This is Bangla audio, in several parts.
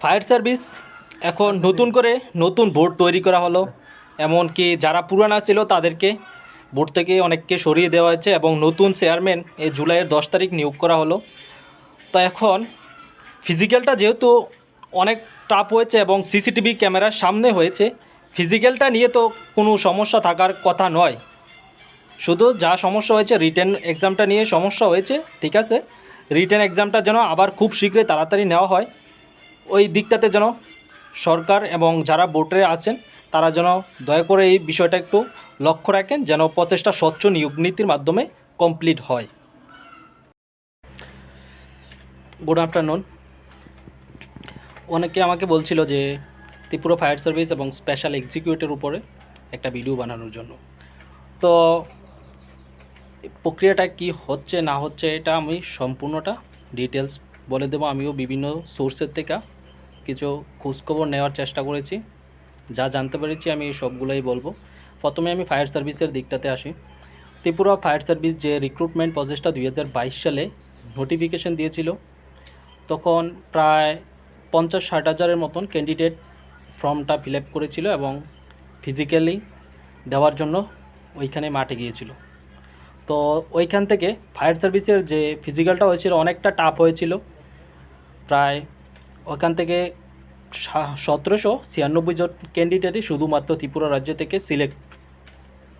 ফায়ার সার্ভিস, এখন নতুন করে নতুন বোর্ড তৈরি করা হলো। এমনকি যারা পুরানা ছিল তাদেরকে বোর্ড থেকে অনেককে সরিয়ে দেওয়া হয়েছে এবং নতুন চেয়ারম্যান এই জুলাইয়ের দশ তারিখ নিয়োগ করা হলো। তো এখন ফিজিক্যালটা যেহেতু অনেক টাফ হয়েছে এবং সিসিটিভি ক্যামেরার সামনে হয়েছে, ফিজিক্যালটা নিয়ে তো কোনো সমস্যা থাকার কথা নয়। শুধু যা সমস্যা হয়েছে, রিটেন এক্সামটা নিয়ে সমস্যা হয়েছে, ঠিক আছে? রিটেন এক্সামটা যেন আবার খুব শীঘ্রই তাড়াতাড়ি নেওয়া হয়। ওই দিকটাতে যেন সরকার এবং যারা বোর্ডে আছেন, তারা যেন দয়া করে এই বিষয়টা একটু লক্ষ্য রাখেন যেন প্রচেষ্টা স্বচ্ছ নিয়োগ নীতির মাধ্যমে কমপ্লিট হয়। গুড আফটারনুন অনেকে আমাকে বলছিল যে ত্রিপুরা ফায়ার সার্ভিস এবং স্পেশাল এক্সিকিউটিভের উপরে একটা ভিডিও বানানোর জন্য। তো প্রক্রিয়াটা কি হচ্ছে, না হচ্ছে, এটা আমি সম্পূর্ণটা ডিটেলস বলে দেবো। আমিও বিভিন্ন সোর্সের থেকে কিছু খোঁজখবর নেওয়ার চেষ্টা করেছি। যা জানতে পেরেছি আমি সবগুলোই বলব। প্রথমে আমি ফায়ার সার্ভিসের দিকটাতে আসি। ত্রিপুরা ফায়ার সার্ভিস যে রিক্রুটমেন্ট প্রসেসটা দুই হাজার বাইশ সালে নোটিফিকেশন দিয়েছিল, তখন প্রায় পঞ্চাশ ষাট হাজারের মতন ক্যান্ডিডেট ফর্মটা ফিল আপ করেছিল এবং ফিজিক্যালি দেওয়ার জন্য ওইখানে মাঠে গিয়েছিল। তো ওইখান থেকে ফায়ার সার্ভিসের যে ফিজিক্যালটা হয়েছিল, অনেকটা টাফ হয়েছিল। প্রায় ওখান থেকে সতেরোশো ছিয়ানব্বই জন ক্যান্ডিডেটই শুধুমাত্র ত্রিপুরা রাজ্য থেকে সিলেক্ট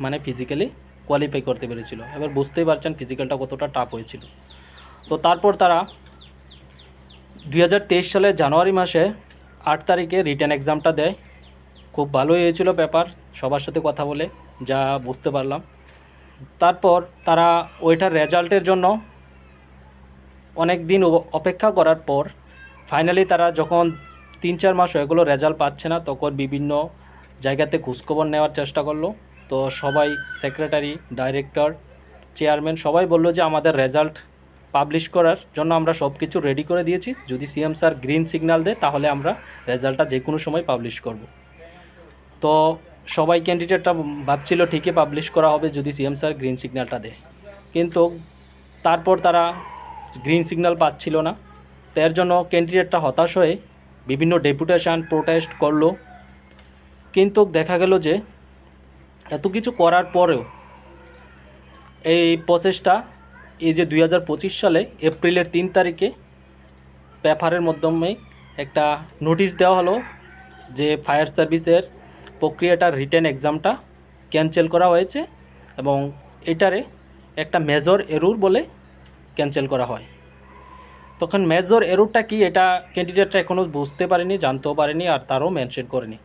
মানে ফিজিক্যালি কোয়ালিফাই করতে পেরেছিল। এবার বুঝতেই পারছেন ফিজিক্যালটা কতটা টাফ হয়েছিল। তো তারপর তারা দু হাজার তেইশ সালের জানুয়ারি মাসে আট তারিখে রিটার্ন এক্সামটা দেয়। খুব ভালোই হয়েছিল ব্যাপার, সবার সাথে কথা বলে যা বুঝতে পারলাম। তারপর তারা ওইটার রেজাল্টের জন্য অনেক দিন অপেক্ষা করার পর ফাইনালি তারা যখন তিন চার মাস হয়ে গেলো রেজাল্ট পাচ্ছে না, তখন বিভিন্ন জায়গাতে খোঁজখবর নেওয়ার চেষ্টা করল। তো সবাই সেক্রেটারি ডাইরেক্টর চেয়ারম্যান সবাই বলল যে আমাদের রেজাল্ট পাবলিশ করার জন্য আমরা সব কিছু রেডি করে দিয়েছি। যদি সিএম স্যার গ্রিন সিগন্যাল দেয়, তাহলে আমরা রেজাল্টটা যে কোনো সময় পাবলিশ করব। তো সবাই ক্যান্ডিডেটটা ভাবছিল ঠিকই পাবলিশ করা হবে যদি সিএম স্যার গ্রিন সিগন্যালটা দেয়। কিন্তু তারপর তারা গ্রিন সিগন্যাল পাচ্ছিল না। তো এর জন্য ক্যান্ডিডেটটা হতাশ হয়ে বিভিন্ন ডেপুটেশন প্রোটেস্ট করল। কিন্তু দেখা গেল যে এত কিছু করার পরেও এই প্রসেসটা এই যে দু হাজার পঁচিশ সালে এপ্রিলের তিন তারিখে পেপারের মাধ্যমে একটা নোটিশ দেওয়া হলো যে ফায়ার সার্ভিসের প্রক্রিয়াটার রিটেন এক্সামটা ক্যান্সেল করা হয়েছে এবং এটারে একটা মেজর এরুর বলে ক্যান্সেল করা হয়। তখন মেজর এরুরটা কি? এটা ক্যান্ডিডেটটা এখনও বুঝতে পারেনি, জানতেও পারেনি আর তারও মেনশন করেনি।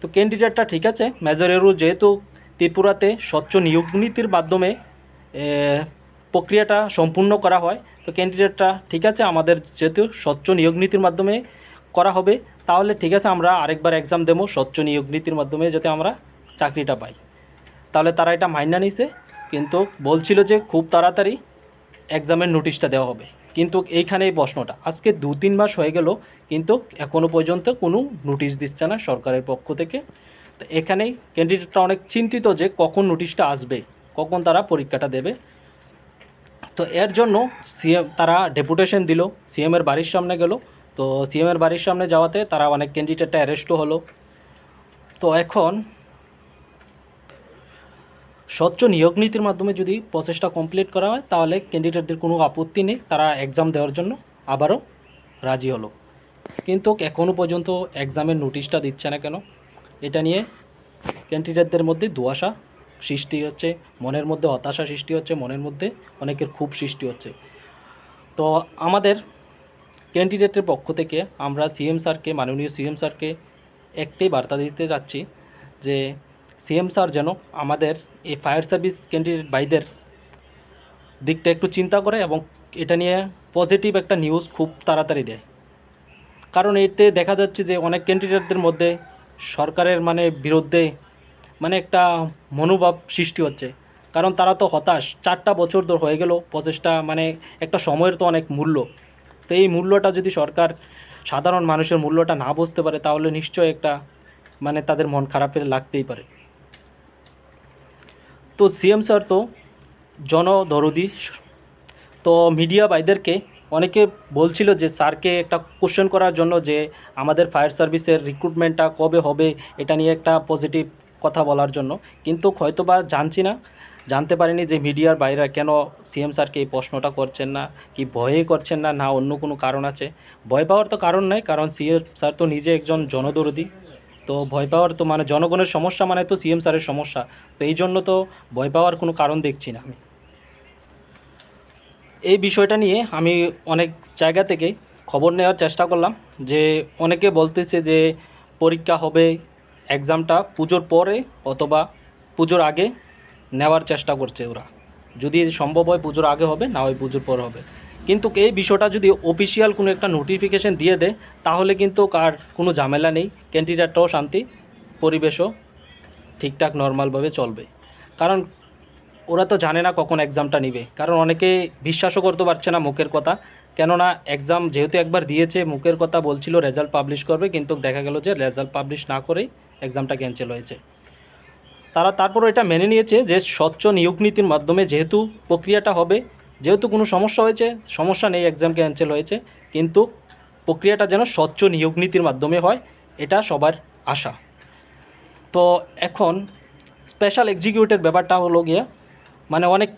তো ক্যান্ডিডেটটা ঠিক আছে মেজর এরুর যেহেতু ত্রিপুরাতে স্বচ্ছ নিয়োগ নীতির মাধ্যমে প্রক্রিয়াটা সম্পূর্ণ করা হয়, তো ক্যান্ডিডেটটা ঠিক আছে, আমাদের যেহেতু স্বচ্ছ নিয়োগ নীতির মাধ্যমে করা হবে, তাহলে ঠিক আছে, আমরা আরেকবার এক্সাম দেবো স্বচ্ছ নিয়োগ নীতির মাধ্যমে যাতে আমরা চাকরিটা পাই। তাহলে তারা এটা মাইনা নিছে কিন্তু বলছিল যে খুব তাড়াতাড়ি এক্সামের নোটিশটা দেওয়া হবে। কিন্তু এইখানে এই প্রশ্নটা। আজকে দু তিন মাস হয়ে গেল, কিন্তু এখনও পর্যন্ত কোনো নোটিশ দিচ্ছে না সরকারের পক্ষ থেকে। তো এখানেই ক্যান্ডিডেটরা অনেক চিন্তিত যে কখন নোটিশটা আসবে, কখন তারা পরীক্ষাটা দেবে। তো এর জন্য সিএম, তারা ডেপুটেশন দিল সিএমের বাড়ির সামনে গেল। তো সিএমের বাড়ির সামনে যাওয়াতে তারা অনেক ক্যান্ডিডেটটা অ্যারেস্টও হলো। তো এখন স্বচ্ছ নিয়োগ নীতির মাধ্যমে যদি প্রসেসটা কমপ্লিট করা হয়, তাহলে ক্যান্ডিডেটদের কোনো আপত্তি নেই তারা এক্সাম দেওয়ার জন্য। আবারও রাজি হলো। কিন্তু এখনও পর্যন্ত এক্সামের নোটিশটা দিচ্ছে না কেন? এটা নিয়ে ক্যান্ডিডেটদের মধ্যে দুয়াশা সৃষ্টি হচ্ছে, মনের মধ্যে হতাশা সৃষ্টি হচ্ছে, মনের মধ্যে অনেকের খুব সৃষ্টি হচ্ছে। তো আমাদের ক্যান্ডিডেটের পক্ষ থেকে আমরা সিএম স্যারকে মাননীয় সিএম স্যারকে একটাই বার্তা দিতে যাচ্ছি যে সিএম স্যার যেন আমাদের এই ফায়ার সার্ভিস ক্যান্ডিডেট ভাইদের দিকটা একটু চিন্তা করে এবং এটা নিয়ে পজিটিভ একটা নিউজ খুব তাড়াতাড়ি দেয়। কারণ এতে দেখা যাচ্ছে যে অনেক ক্যান্ডিডেটদের মধ্যে সরকারের মানে বিরুদ্ধে মানে একটা মনোভাব সৃষ্টি হচ্ছে। কারণ তারা তো হতাশ, চারটা বছর ধর হয়ে গেল, প্রচেষ্টা মানে একটা সময়ের তো অনেক মূল্য। তো এই মূল্যটা যদি সরকার, সাধারণ মানুষের মূল্যটা না বুঝতে পারে, তাহলে নিশ্চয়ই একটা মানে তাদের মন খারাপের লাগতেই পারে। তো সিএম স্যার তো জনদরদি। তো মিডিয়া ভাইদেরকে অনেকে বলছিল যে, স্যারকে একটা কোশ্চেন করার জন্য যে, আমাদের ফায়ার সার্ভিসের রিক্রুটমেন্টটা কবে হবে, এটা নিয়ে একটা পজিটিভ কথা বলার জন্য। কিন্তু হয়তোবা জানছি না, জানতে পারিনি যে মিডিয়ার বাইরে কেন সিএম স্যারকে এই প্রশ্নটা করছেন না, কি ভয়ে করছেন না না অন্য কোনো কারণ আছে। ভয় পাওয়ার তো কারণ নাই, কারণ সিএম স্যার তো নিজে একজন জনদরদি। তো ভয় পাওয়ার তো মানে জনগণের সমস্যা মানে তো সিএম স্যারের সমস্যা। তো এই জন্য তো ভয় পাওয়ার কোনো কারণ দেখছি না আমি। এই বিষয়টা নিয়ে আমি অনেক জায়গা থেকে খবর নেওয়ার চেষ্টা করলাম যে অনেকে বলতেছে যে পরীক্ষা হবে এক্সামটা পুজোর পরে অথবা পুজোর আগে নেওয়ার চেষ্টা করছে ওরা। যদি সম্ভব হয় পুজোর আগে হবে, না হয় পুজোর পরে হবে। কিন্তু এই বিষয়টা যদি অফিসিয়াল কোনো একটা নোটিফিকেশন দিয়ে দেয়, তাহলে কিন্তু কার কোনো ঝামেলা নেই। ক্যান্ডিডেটটাও শান্তি, পরিবেশও ঠিকঠাক নর্মালভাবে চলবে। কারণ ওরা তো জানে না কখন এক্সামটা নিবে। কারণ অনেকে বিশ্বাসও করতে পারছে না মুখের কথা। কেননা এক্সাম যেহেতু একবার দিয়েছে, মুখের কথা বলছিল রেজাল্ট পাবলিশ করবে, কিন্তু দেখা গেল যে রেজাল্ট পাবলিশ না করেই এক্সামটা ক্যান্সেল হয়েছে। তারা তারপর এটা মেনে নিয়েছে যে স্বচ্ছ নিয়োগ নীতির মাধ্যমে যেহেতু প্রক্রিয়াটা হবে যেহেতু কোনো সমস্যা হয়েছে, সমস্যা নেই এক্সাম ক্যান্সেল হয়েছে, কিন্তু প্রক্রিয়াটা যেন স্বচ্ছ নিয়োগ নীতির মাধ্যমে হয়, এটা সবার আশা। তো এখন স্পেশাল এক্সিকিউটিভ ব্যাপারটা হলো গিয়া মানে অনেক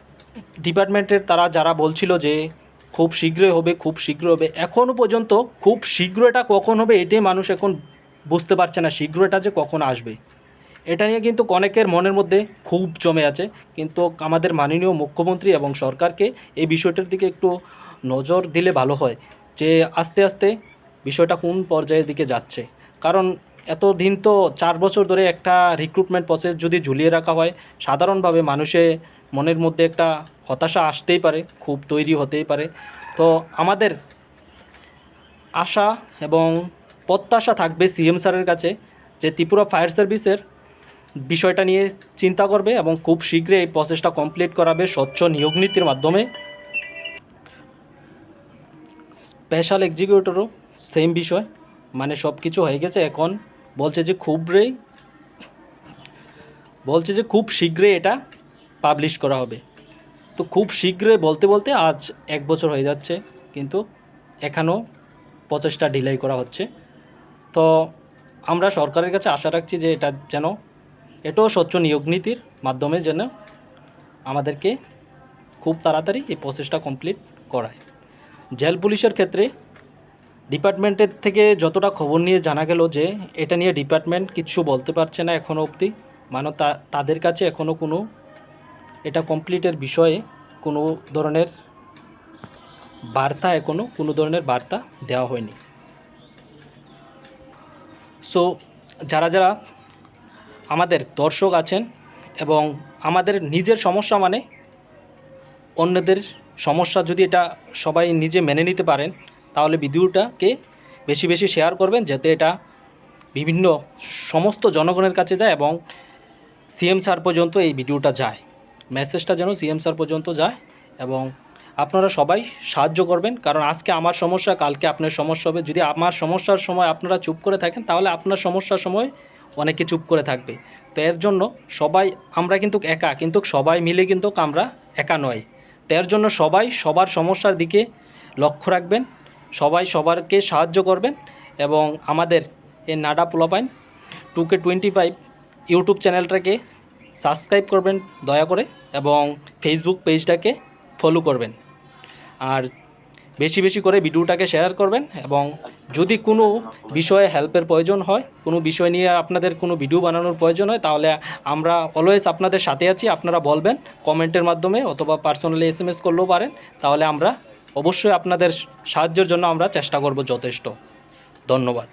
ডিপার্টমেন্টের তারা যারা বলছিল যে খুব শীঘ্রই হবে, খুব শীঘ্র হবে এখনও পর্যন্ত খুব শীঘ্র এটা কখন হবে এটাই মানুষ এখন বুঝতে পারছে না শীঘ্র এটা যে কখন আসবে। এটা নিয়ে কিন্তু অনেকের মনের মধ্যে খুব জমে আছে। কিন্তু আমাদের মাননীয় মুখ্যমন্ত্রী এবং সরকারকে এই বিষয়টার দিকে একটু নজর দিলে ভালো হয় যে আস্তে আস্তে বিষয়টা কোন পর্যায়ের দিকে যাচ্ছে। কারণ এত দিন তো চার বছর ধরে একটা রিক্রুটমেন্ট প্রসেস যদি ঝুলিয়ে রাখা হয়, সাধারণভাবে মানুষের মনের মধ্যে একটা হতাশা আসতেই পারে, খুব তৈরি হতেই পারে। তো আমাদের আশা এবং প্রত্যাশা থাকবে সিএম স্যারের কাছে যে ত্রিপুরা ফায়ার সার্ভিসের বিষয়টা নিয়ে চিন্তা করবে এবং খুব শীঘ্রই এই প্রসেসটা কমপ্লিট করাবে স্বচ্ছ নিয়োগ নীতির মাধ্যমে। স্পেশাল এক্সিকিউটরও সেম বিষয় মানে সব কিছু হয়ে গেছে এখন। বলছে যে খুবই বলছে যে খুব শীঘ্রই এটা পাবলিশ করা হবে। তো খুব শীঘ্রই বলতে বলতে আজ এক বছর হয়ে যাচ্ছে, কিন্তু এখনও প্রচেষ্টা ডিলে করা হচ্ছে। তো আমরা সরকারের কাছে আশা রাখছি যে এটা যেন এটাও স্বচ্ছ নিয়োগ নীতির মাধ্যমে যেন আমাদেরকে খুব তাড়াতাড়ি এই প্রসেসটা কমপ্লিট করায়। জেল পুলিশের ক্ষেত্রে ডিপার্টমেন্টের থেকে যতটা খবর নিয়ে জানা গেল যে এটা নিয়ে ডিপার্টমেন্ট কিছু বলতে পারছে না এখনও অবধি মানে তাদের কাছে এখনও কোনো এটা কমপ্লিটের বিষয়ে কোনো ধরনের বার্তা এখনও কোনো ধরনের বার্তা দেওয়া হয়নি। সো যারা যারা আমাদের দর্শক আছেন এবং আমাদের নিজের সমস্যা মানে অন্যদের সমস্যা যদি এটা সবাই নিজে মেনে নিতে পারেন, তাহলে ভিডিওটাকে বেশি বেশি শেয়ার করবেন যাতে এটা বিভিন্ন সমস্ত জনগণের কাছে যায় এবং সিএম স্যার পর্যন্ত এই ভিডিওটা যায়। মেসেজটা যেন সিএম স্যার পর্যন্ত যায় এবং আপনারা সবাই সাহায্য করবেন, কারণ আজকে আমার সমস্যা, কালকে আপনার সমস্যা হবে। যদি আমার সমস্যার সময় আপনারা চুপ করে থাকেন, তাহলে আপনার সমস্যার সময় অনেকে চুপ করে থাকবে। তো এর জন্য সবাই, আমরা কিন্তু একা, কিন্তু সবাই মিলে কিন্তু আমরা একা নয়। তো এর জন্য সবাই সবার সমস্যার দিকে লক্ষ্য রাখবেন, সবাই সবারকে সাহায্য করবেন এবং আমাদের এই নাডা পোলাপাইন two K twenty five YouTube চ্যানেলটাকে সাবস্ক্রাইব করবেন দয়া করে এবং ফেসবুক পেজটাকে ফলো করবেন। আর বেশি বেশি করে ভিডিওটাকে শেয়ার করবেন এবং যদি কোনো বিষয়ে হেল্পের প্রয়োজন হয়, কোনো বিষয় নিয়ে আপনাদের কোনো ভিডিও বানানোর প্রয়োজন হয়, তাহলে আমরা অলওয়েজ আপনাদের সাথে আছি, আপনারা বলবেন কমেন্টের মাধ্যমে অথবা পার্সোনালি এস এম এস করলেও পারেন, তাহলে আমরা অবশ্যই আপনাদের সাহায্যের জন্য আমরা চেষ্টা করব যথেষ্ট। ধন্যবাদ।